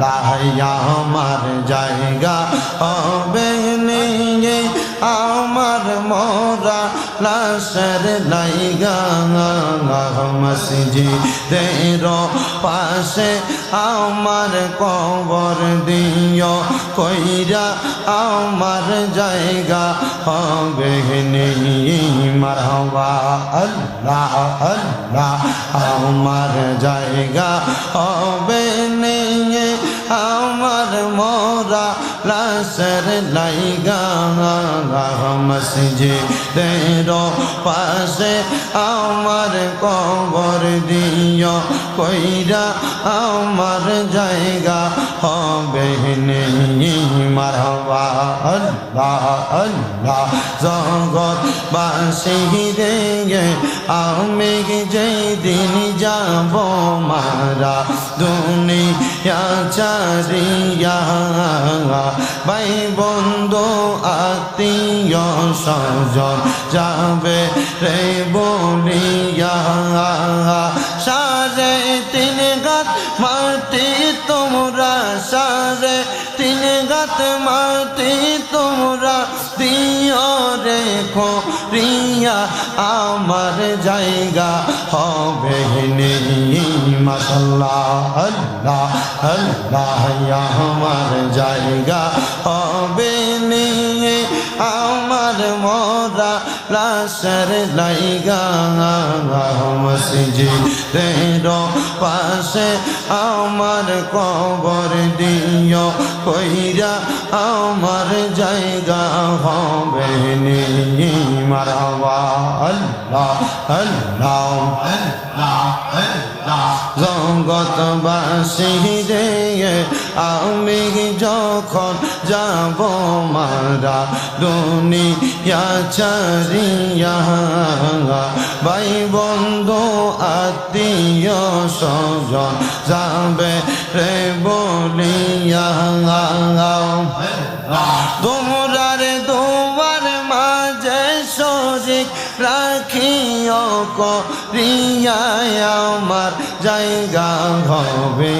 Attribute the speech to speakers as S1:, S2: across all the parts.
S1: আল্লাহ আমার জায়গা হবে নিয়ে আমার মোরা লাশের লাইগা মসজিদের পাশে আমার কবর দিও, কইরা আমার জায়গা হবে নেই, মারহবা, আল্লাহ আল্লাহ, আমার জায়গা হবে নেই আমার মোরা লাশের লাইগা মসজিদের পাশে আমার কবর দিও, কইরা আমার জায়গা হবে নেই মারহবা, আল্লাহ আল্লাহ। জগৎ বাসি রে আমি যেই দিন যাব মারা দুনিয়া চারিয়া ভাই বন্ধু, আত্মীয় স্বজন, যাবে রে বলিয়া। সারে তিন গাত মাটি তোমরা সারে তিন গাত মাটি তোমরা দিও। রেখো রিয়া আমার জায়গা হবে মাসাল্লাহ আমার জায়গা হবে আমার মোরা লাশের লাইগা মসজিদের পাশে আমার কবর দিও, কইরা আমার জায়গা হবে নেই মারবা আল্লাহ আল্লাহ জগৎবাসী রে, আমি যখন যাব মারা, দুনিয়া চারিয়া ভাই বন্ধু আত্মীয় স্বজন যাবে রে বলিয়া রাখিও করিয়া আমার জায়গা হবে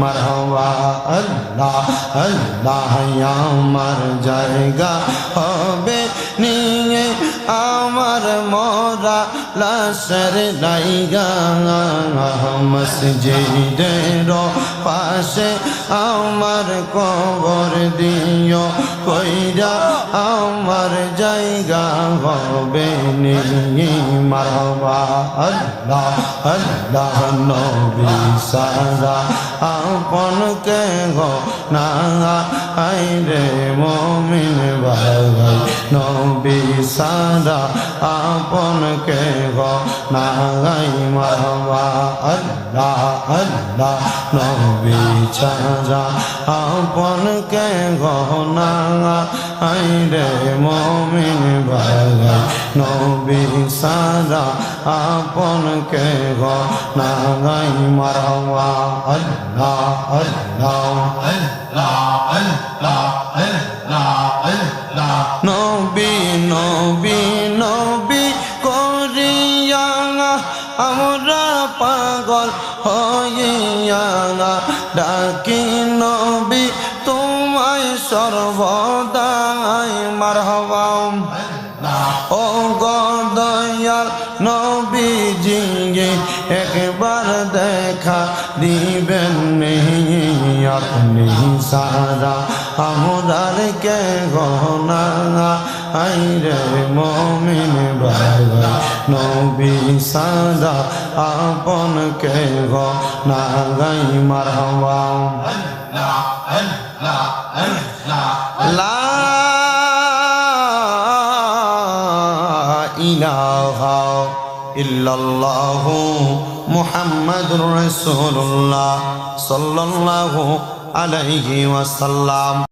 S1: মারহবা আল্লাহ আল্লাহ আমার জায়গা হবে নিয়ে আমার মরা লাশের লাইগা মসজিদের পাশে আমার কবর দিও, কইরা আমার জায়গা হবে মারবা আল্লাহ আল্লাহ নবী সারা আপন কে গো না আই রে মমিন ভাই, নবী সারা আপন কে গো না আই মারবা আল্লাহ আল্লাহ নবী সারা আপন কে গো না আই রে মমিন ভাই নবী সারা আপন কে গো না গাই মারবা আল্লাহ আল্লাহ নবী নবী নবী করিয়া আমরা পাগল হইয়া ডাকি নবী, তোমায় সর্বদাই মারহবা। ও গদয়াল নবীজি, একবার দেখা দিবেন আপনি সারা আমদার কে গহনা আইরে মমিন ভাই নবী সারা আপন কে গহনা গাই মারহবা। লা ইলাহা ইল্লাল্লাহু মুহাম্মাদুর রাসূলুল্লাহ সাল্লাল্লাহু আলাইহি ওয়াসাল্লাম।